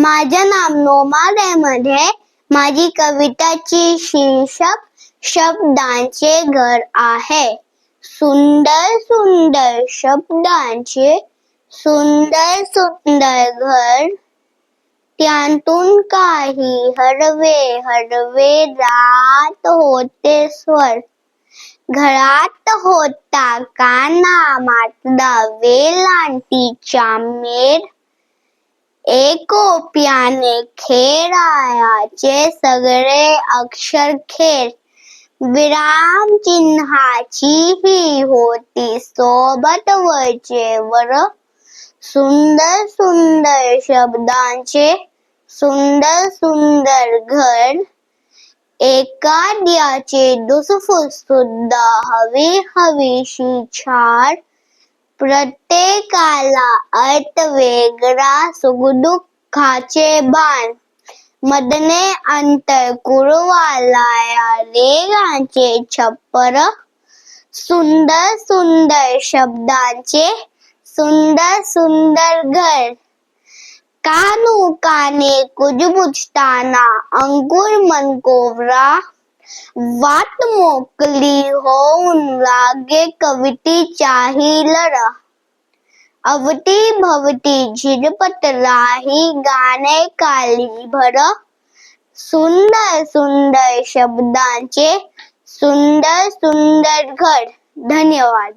माझं नाव नोमादेमध्ये माझी कविताची शीर्षक शब्दांचे घर आहे. सुंदर सुंदर शब्दांचे सुंदर सुंदर घर. त्यातून काही हरवे हरवे जात होते स्वर. घरात होता का नामातला वेलांटीचा मेर. एकोप्याने खेळायाचे सगळे अक्षर खेळ विराम चिन्हाची ही होती, सोबत वरचेवर सुंदर सुंदर शब्दांचे, सुंदर सुंदर घर। एखाद्याचे दुसफूस सुद्धा हवी हवीशी छाड प्रत्येकाला अर्थ वेगळा सुखदुःखाचे बाण. मधने अंतर कुरवालाया रेगांचे छप्पर. सुंदर सुंदर शब्दांचे सुंदर सुंदर घर. कानू काने कुजबुजताना अंकुर मनकोवरा वाट मोकली होऊन लागे कविती चाही लढा. अवती भवती झिरपतलाही गाणे काली भर. सुंदर सुंदर शब्दांचे सुंदर सुंदर घर. धन्यवाद.